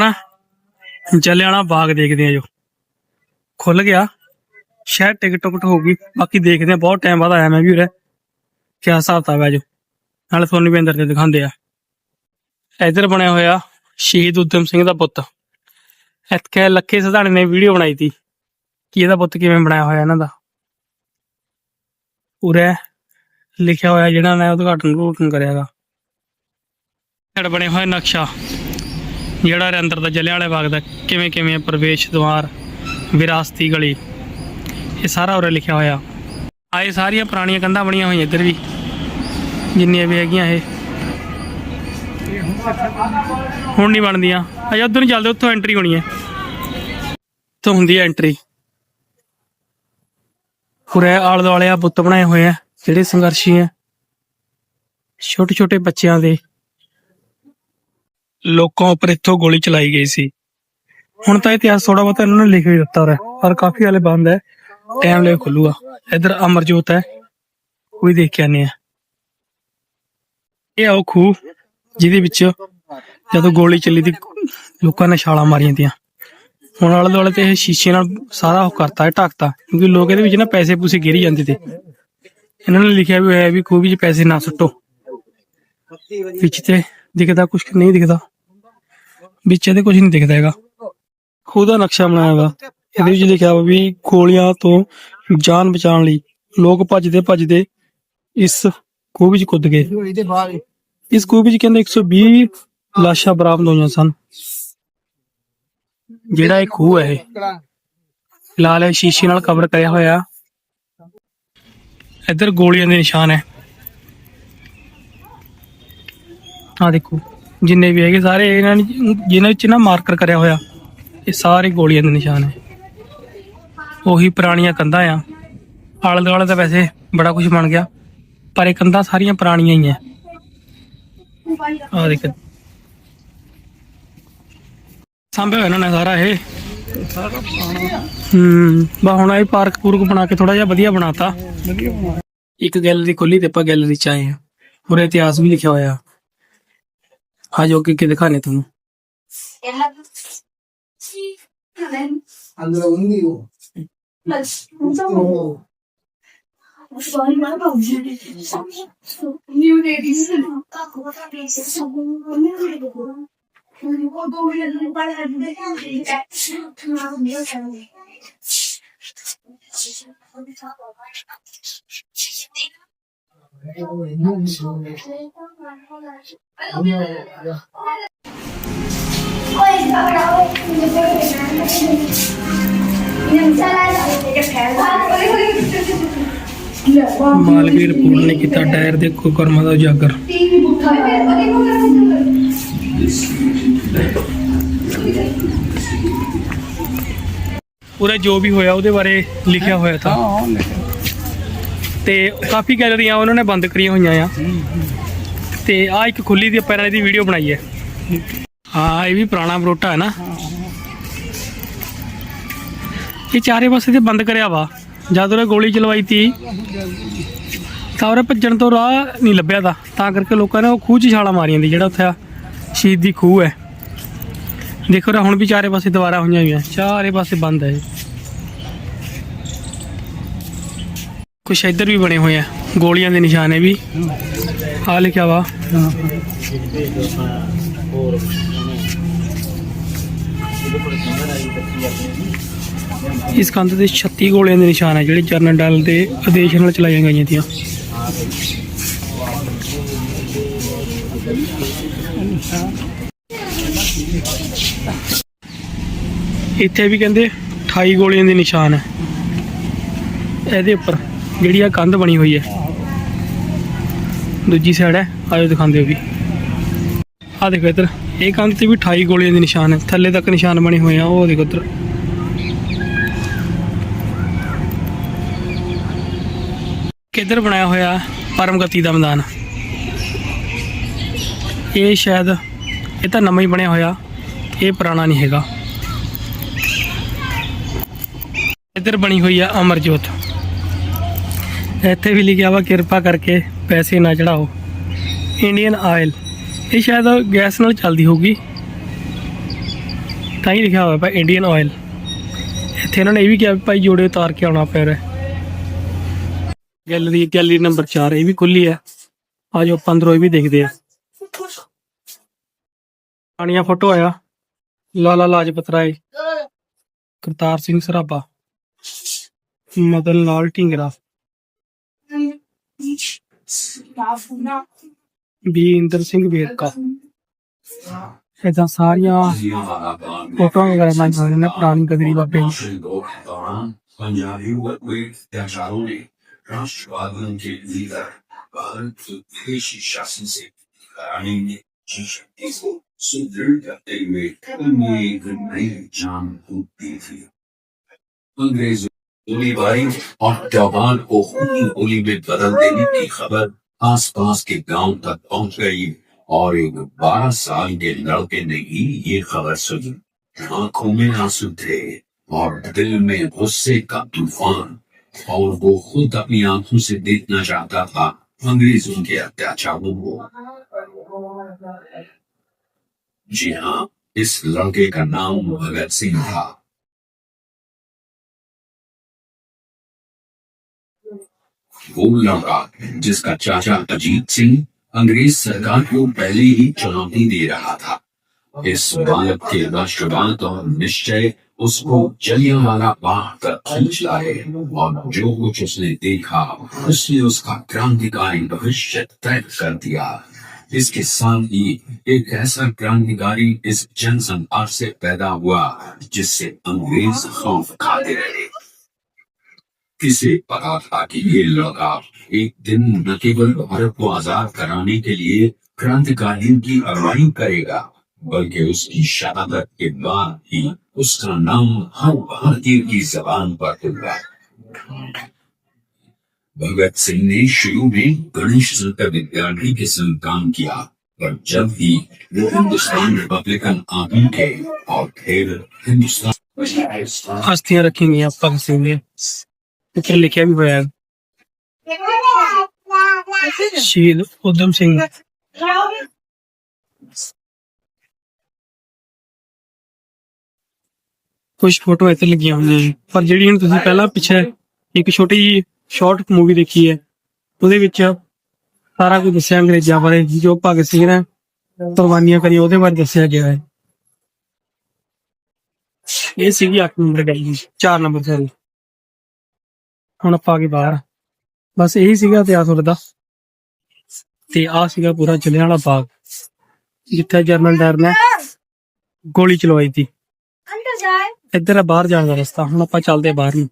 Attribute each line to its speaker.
Speaker 1: ਨਾ ਜਲਿਆਣਾ ਬਾਗ ਦੇਖਦੇ ਆ ਜੋ। ਖੁੱਲ ਗਿਆ। ਸ਼ਾਇਦ ਟਿਕਟ ਟੁਕਟ ਹੋਊਗੀ। ਬਾਕੀ ਦੇਖਦੇ ਆ। ਬਹੁਤ ਟਾਈਮ ਬਾਅਦ ਆਇਆ ਮੈਂ ਵੀ ਉਰੇ। ਕਿਆ ਹਿਸਾਬ ਕਿਤਾਬ ਹੈ ਜੋ। ਨਾਲੇ ਤੁਹਾਨੂੰ ਵੀ ਅੰਦਰ ਤੇ ਦਿਖਾਉਂਦੇ ਆ। ਇੱਧਰ ਬਣਿਆ ਹੋਇਆ ਸ਼ਹੀਦ ਉਦਮ ਸਿੰਘ ਦਾ ਪੁੱਤ। ਇੱਥੇ ਲੱਖੇ ਸਧਾਣੇ ਨੇ ਵੀਡੀਓ ਬਣਾਈ ਤੀ। ਕਿ ਇਹਦਾ ਪੁੱਤ ਕਿਵੇਂ ਬਣਾਇਆ ਹੋਇਆ ਇਹਨਾਂ ਦਾ? ਉਰੇ ਲਿਖਿਆ ਹੋਇਆ ਜਿਹੜਾ ਨੇ ਉਦਘਾਟਨ ਉਦਘਾਟਨ ਕਰਿਆਗਾ ਸਾਡਾ ਬਣੇ ਹੋਇਆ ਨਕਸ਼ਾ। ਜਿਹੜਾ ਇਹਦੇ ਅੰਦਰ ਦਾ ਜਲਿਆਂਵਾਲੇ ਬਾਗ ਦਾ, ਕਿਵੇਂ ਕਿਵੇਂ ਪ੍ਰਵੇਸ਼ ਦੁਆਰ, ਵਿਰਾਸਤੀ ਗਲੀ, ਇਹ ਸਾਰਾ ਉਰੇ ਲਿਖਿਆ ਹੋਇਆ। ਆਏ ਸਾਰੀਆਂ ਪੁਰਾਣੀਆਂ ਕੰਧਾਂ ਬਣੀਆਂ ਹੋਈਆਂ ਇੱਧਰ ਵੀ, ਜਿੰਨੀਆਂ ਵੀ ਹੈਗੀਆਂ ਇਹ। ਹੁਣ ਨਹੀਂ ਬਣਦੀਆਂ। ਅਜੇ ਉਧਰ ਨਹੀਂ ਚੱਲਦੇ, ਉੱਥੋਂ ਐਂਟਰੀ ਹੋਣੀ ਹੈ। ਤੋਂ ਹੁੰਦੀ ਹੈ ਐਂਟਰੀ ਪੂਰੇ ਆਲੇ ਦੁਆਲੇ ਆ ਬੁੱਤ ਬਣਾਏ ਹੋਏ ਆ, ਜਿਹੜੇ ਸੰਘਰਸ਼ੀ ਆ। ਛੋਟੇ ਛੋਟੇ ਬੱਚਿਆਂ ਦੇ। ਲੋਕਾਂ ਉੱਪਰ ਇੱਥੋਂ ਗੋਲੀ ਚਲਾਈ ਗਈ ਸੀ। ਹੁਣ ਤਾਂ ਇਤਿਹਾਸ ਥੋੜਾ ਬਹੁਤਾ ਇਹਨਾਂ ਨੇ ਲਿਖ ਹੀ ਦਿੱਤਾ ਹੈ ਪਰ ਕਾਫੀ ਹਾਲੇ ਬੰਦ ਹੈ। ਟਾਈਮ ਲੈ ਖੁੱਲੂਗਾ। ਇਧਰ ਅਮਰਜੋਤ ਹੈ। ਕੋਈ ਦੇਖ ਕੇ ਆਨੇ ਆ। ਇਹ ਆ ਉਹ ਜਿਹਦੇ ਵਿੱਚ ਜਦੋਂ ਗੋਲੀ ਚੱਲੀ ਦੀ ਲੋਕਾਂ ਨੇ ਛਾਲਾਂ ਮਾਰੀਆਂ ਤੀਆਂ। ਹੁਣ ਆਲੇ ਦੁਆਲੇ ਤੇ ਇਹ ਸ਼ੀਸ਼ੇ ਨਾਲ ਸਾਰਾ ਉਹ ਕਰਤਾ ਹੈ ਢੱਕਤਾ। ਕਿਉਂਕਿ ਲੋਕ ਇਹਦੇ ਵਿੱਚ ਨਾ ਪੈਸੇ ਪੂਸੇ ਗਿਰੀ ਜਾਂਦੇ ਤੇ। ਇਹਨਾਂ ਨੇ ਲਿਖਿਆ ਵੀ ਹੋਇਆ ਵੀ ਖੂਹ ਵਿੱਚ ਪੈਸੇ ਨਾ ਸੁੱਟੋ। ਵਿੱਚ ਤੇ ਦਿਖਦਾ ਕੁਝ ਨਹੀਂ ਦਿਖਦਾ। ਵਿੱਚ ਇਹਦੇ ਕੁਝ ਨਹੀਂ ਦਿਖਦਾ ਹੈਗਾ। ਖੂਹ ਦਾ ਨਕਸ਼ਾ ਬਣਾਇਆ ਹੋਇਆ ਇਹਦੇ ਵਿੱਚ ਲਿਖਿਆ ਹੋਇਆ ਵੀ ਗੋਲੀਆਂ ਤੋਂ ਜਾਨ ਬਚਾਉਣ ਲਈ ਲੋਕ ਭੱਜਦੇ ਭੱਜਦੇ ਇਸ ਖੂਹ ਵਿੱਚ ਕੁੱਦ ਗਏ। ਇਸ ਖੂਹ ਵਿੱਚ ਕਹਿੰਦੇ 120 ਲਾਸ਼ਾਂ ਬਰਾਮਦ ਹੋਈਆਂ ਸਨ। ਜਿਹੜਾ ਇਹ ਖੂਹ ਹੈ ਇਹ। ਸ਼ੀਸ਼ੇ ਨਾਲ ਕਵਰ ਕਰਿਆ ਹੋਇਆ। ਇੱਧਰ ਗੋਲੀਆਂ ਦੇ ਨਿਸ਼ਾਨ ਹੈ। ਆ ਦੇਖੋ। ਜਿੰਨੇ ਵੀ ਹੈਗੇ ਸਾਰੇ ਇਹਨਾਂ ਨੇ ਜਿਹਨਾਂ ਵਿੱਚ ਨਾ ਮਾਰਕਰ ਕਰਿਆ ਹੋਇਆ। ਇਹ ਸਾਰੇ ਗੋਲੀਆਂ ਦੇ ਨਿਸ਼ਾਨ ਹੈ ਉਹੀ ਪੁਰਾਣੀਆਂ ਕੰਧਾਂ ਆ। ਆਲੇ ਦੁਆਲੇ ਤਾਂ ਵੈਸੇ ਬੜਾ ਕੁਝ ਬਣ ਗਿਆ। ਪਰ ਇਹ ਕੰਧਾਂ ਸਾਰੀਆਂ ਪੁਰਾਣੀਆਂ ਹੀ ਆ। ਆ ਦੇਖ। ਸਾਂਭਿਆ ਹੋਇਆ ਇਹਨਾਂ ਨੇ ਸਾਰਾ ਇਹ। ਹੂੰ ਬਾ ਹੁਣ ਇਹ ਪਾਰਕ ਪੂਰਕ ਬਣਾ ਕੇ ਥੋੜਾ ਜਿਹਾ ਵਧੀਆ ਬਣਾਤਾ। ਇੱਕ ਗੈਲਰੀ ਖੋਲੀ ਤੇ ਆਪਾਂ ਗੈਲਰੀ ਚ ਆਏ ਆ ਪੂਰਾ ਇਤਿਹਾਸ ਵੀ ਲਿਖਿਆ ਹੋਇਆ। आज ओके के दिखा लेता हूँ
Speaker 2: అందులో ఉంది
Speaker 1: ਮਾਲਵੀ ਰਿਪੋਰਟ ਨੇ ਕੀਤਾ ਟਾਇਰ ਦੇ ਕੁਕਰਮਾਂ ਦਾ ਉਜਾਗਰ। ਪੂਰਾ ਜੋ ਵੀ ਹੋਇਆ ਉਹਦੇ ਬਾਰੇ ਲਿਖਿਆ ਹੋਇਆ ਤਾਂ। ਤੇ ਕਾਫੀ ਗੈਲਰੀਆਂ ਉਹਨਾਂ ਨੇ ਬੰਦ ਕਰੀਆਂ ਹੋਈਆਂ ਆ। ਤੇ ਆ ਇੱਕ ਖੁੱਲੀ ਦੀ ਆਪਾਂ ਇਹਨਾਂ ਦੀ ਵੀਡੀਓ ਬਣਾਈ ਹੈ। ਹਾਂ, ਇਹ ਵੀ ਪੁਰਾਣਾ ਬਰੋਟਾ ਹੈ ਨਾ। ਇਹ ਚਾਰੇ ਪਾਸੇ ਤੇ ਬੰਦ ਕਰਿਆ ਵਾ। ਜਦ ਉਹਨੇ ਗੋਲੀ ਚਲਵਾਈ ਤੀ, ਤਾਂ ਉਹਨੇ ਭੱਜਣ ਤੋਂ ਰਾਹ ਨਹੀਂ ਲੱਭਿਆ ਤਾਂ। ਤਾਂ ਕਰਕੇ ਲੋਕਾਂ ਨੇ ਉਹ ਖੂਹ 'ਚ ਛਾਲਾਂ ਮਾਰੀਆਂ ਦੀ ਜਿਹੜਾ ਉੱਥੇ ਆ ਸ਼ਹੀਦ ਦੀ ਖੂਹ ਹੈ। ਦੇਖੋ ਰਾ ਹੁਣ ਵੀ ਚਾਰੇ ਪਾਸੇ ਦੁਬਾਰਾ ਹੋਈਆਂ ਹੋਈਆਂ, ਚਾਰੇ ਪਾਸੇ ਬੰਦ ਹੈ ਕੁਛ ਇੱਧਰ ਵੀ ਬਣੇ ਹੋਏ ਆ, ਗੋਲੀਆਂ ਦੇ ਨਿਸ਼ਾਨ ਹੈ ਵੀ। ਆ ਲਿਖਿਆ ਵਾ। ਇਸ ਕੰਧ ਤੇ 36 ਗੋਲੀਆਂ ਦੇ ਨਿਸ਼ਾਨ ਹੈ ਜਿਹੜੇ ਜਰਨਲ ਡਲ ਦੇ ਆਦੇਸ਼ ਨਾਲ ਚਲਾਈਆਂ ਗਈਆਂ ਤੀਆਂ। ਇੱਥੇ ਵੀ ਕਹਿੰਦੇ 28 ਗੋਲੀਆਂ ਦੇ ਨਿਸ਼ਾਨ ਹੈ ਇਹਦੇ ਉੱਪਰ ਜਿਹੜੀ ਆ ਕੰਧ ਬਣੀ ਹੋਈ ਹੈ। ਦੂਜੀ ਸਾਈਡ ਹੈ, ਆਜੋ ਦਿਖਾਉਂਦੇ ਹੋ ਵੀ ਆ ਦੇਖੋ ਇੱਧਰ, ਇਹ ਕੰਧ ਤੇ ਵੀ 28 ਗੋਲੀਆਂ ਦੇ ਨਿਸ਼ਾਨ ਹੈ। ਥੱਲੇ ਤੱਕ ਨਿਸ਼ਾਨ ਬਣੇ ਹੋਏ ਆ, ਉਹ ਦੇਖੋ ਇੱਧਰ। ਕਿੱਧਰ ਬਣਾਇਆ ਹੋਇਆ ਪਰਮਗਤੀ ਦਾ ਮੈਦਾਨ? ਇਹ ਸ਼ਾਇਦ, ਇਹ ਤਾਂ ਨਵਾਂ ਹੀ ਬਣਿਆ ਹੋਇਆ, ਇਹ ਪੁਰਾਣਾ ਨਹੀਂ ਹੈਗਾ। ਇੱਧਰ ਬਣੀ ਹੋਈ ਆ ਅਮਰਜੋਤ। ਇੱਥੇ ਵੀ ਲਿਖਿਆ ਵਾ, ਕਿਰਪਾ ਕਰਕੇ ਪੈਸੇ ਨਾ ਚੜਾਓ ਇੰਡੀਅਨ ਆਇਲ ਇਹ ਸ਼ਾਇਦ ਗੈਸ ਨਾਲ ਚੱਲਦੀ ਹੋਊਗੀ। ਤਾਂ ਹੀ ਲਿਖਿਆ ਹੋਇਆ ਪਾ ਇੰਡੀਅਨ ਆਇਲ ਇੱਥੇ ਇਹਨਾਂ ਨੇ ਇਹ ਵੀ ਕਿਹਾ ਵੀ ਭਾਈ ਜੋੜੇ ਉਤਾਰ ਕੇ ਆਉਣਾ ਪੈ ਰਿਹਾ ਗੈਲਰੀ ਗੈਲਰੀ ਨੰਬਰ 4 ਇਹ ਵੀ ਖੁੱਲੀ ਹੈ ਆ ਜਾਓ, ਆਪਾਂ ਅੰਦਰੋਂ ਇਹ ਵੀ ਦੇਖਦੇ ਆ। ਆਣੀਆਂ ਫੋਟੋ ਆਇਆ। ਲਾਲਾ ਲਾਜਪਤ ਰਾਏ, ਕਰਤਾਰ ਸਿੰਘ ਸਰਾਭਾ, ਮਦਨ ਲਾਲ ਢਿੰਗਰਾ। ਵੀ ਇੰਦਰ ਸਿੰਘ ਵੇਰਕਾ ਇਦਾਂ ਸਾਰੀਆਂ ਫੋਟੋਆਂ ਵਗੈਰਾ ਲਾਈਆਂ ਹੋਈਆਂ ਨੇ ਪੁਰਾਣੀ ਗਦਰੀ ਬਾਬੇ ਦੀ
Speaker 2: ਦੌਰਾਨ ਪੰਜਾਬੀ ਵਰਗੇ ਵਿਚਾਰਾਂ ਨੇ ਰਾਸ਼ਟਰਵਾਦ के लीडर भारत के विदेशी शासन से कराने ने जीवन को सुदृढ़ करते हुए उन्हें एक नई जान फूंक दी थी अंग्रेज गोलीबारी और जवान को खूनी गोली में बदल देने की खबर आसपास के गांव तक पहुंच गई और एक बारह साल के लड़के ने ही ये खबर सुनी आंखों में आंसू थे और दिल में गुस्से का तूफान और वो खुद अपनी आंखों से देखना चाहता था अंग्रेजों के अत्याचारों को जी हाँ इस लड़के का नाम भगत सिंह था بھولنا پاک جس کا چاچا اجیت سنگھ انگریز سرکار کو پہلے ہی چنوتی دے رہا تھا۔ اس بالک کے ناشبات اور نشچے اس کو جلیاں والا باہ تک کھینچتا لائے اور جو کچھ اس نے دیکھا، اس نے اس کا کرانتکاری بھوشیہ طے کر دیا۔ اس کے ساتھ ہی ایک ایسا کرانتکاری اس جن سنار سے پیدا ہوا جس سے انگریز خوف کھاتے رہے۔ اسے پتا تھا کہ یہ لڑکا ایک دن نہ کیول بھارت کو آزاد کرانے کے لیے کرانتکارین کی اگوائی کرے گا، بلکہ اس کی شہادت کے بعد ہی اس کا نام ہر بھارتی کی زبان پر ہوگا۔ بھگت سنگھ نے شروع میں گنیش سنتر ودیارتھی کے سنگ کام
Speaker 1: کیا، پر جب ہی وہ ہندوستان
Speaker 2: ریپبلکن آرمی تھے اور پھر ہندوستان
Speaker 1: ہستیاں رکھیں گی آپ پاکستان میں ਇੱਥੇ ਲਿਖਿਆ ਵੀ ਹੋਇਆ ਹੈ। ਸ਼ਹੀਦ ਉਦਮ ਸਿੰਘ। ਕੁਝ ਫੋਟੋ ਇੱਥੇ ਲੱਗੀਆਂ ਹੋਈਆਂ ਨੇ। ਪਰ ਜਿਹੜੀ ਹੁਣ ਤੁਸੀਂ ਪਹਿਲਾਂ ਪਿੱਛੇ ਇੱਕ ਛੋਟੀ ਜਿਹੀ ਸ਼ਾਰਟ ਮੂਵੀ ਦੇਖੀ ਹੈ, ਉਹਦੇ ਵਿੱਚ ਸਾਰਾ ਕੁਝ ਦੱਸਿਆ ਅੰਗਰੇਜ਼ਾਂ ਬਾਰੇ, ਜੋ ਭਗਤ ਸਿੰਘ ਨੇ ਕੁਰਬਾਨੀਆਂ ਕਰੀ ਉਹਦੇ ਬਾਰੇ ਦੱਸਿਆ ਗਿਆ ਹੈ। ਇਹ ਸੀਗੀ 8 ਨੰਬਰ ਗੈਲਰੀ 4 ਨੰਬਰ ਸੌਰੀ ਹੁਣ ਆਪਾਂ ਆ ਗਏ ਬਾਹਰ। ਬਸ ਇਹੀ ਸੀਗਾ ਇਤਿਹਾਸ ਉਰ ਦਾ। ਤੇ ਆ ਸੀਗਾ ਪੂਰਾ ਜਲਿਆਂ ਵਾਲਾ ਬਾਗ ਜਿੱਥੇ ਜਰਨਲ ਡਾਇਰ ਨੇ ਗੋਲੀ ਚਲਵਾਈ ਸੀ ਇੱਧਰ ਆ ਬਾਹਰ ਜਾਣ ਦਾ ਰਸਤਾ। ਹੁਣ ਆਪਾਂ ਚੱਲਦੇ ਆ ਬਾਹਰ ਨੂੰ।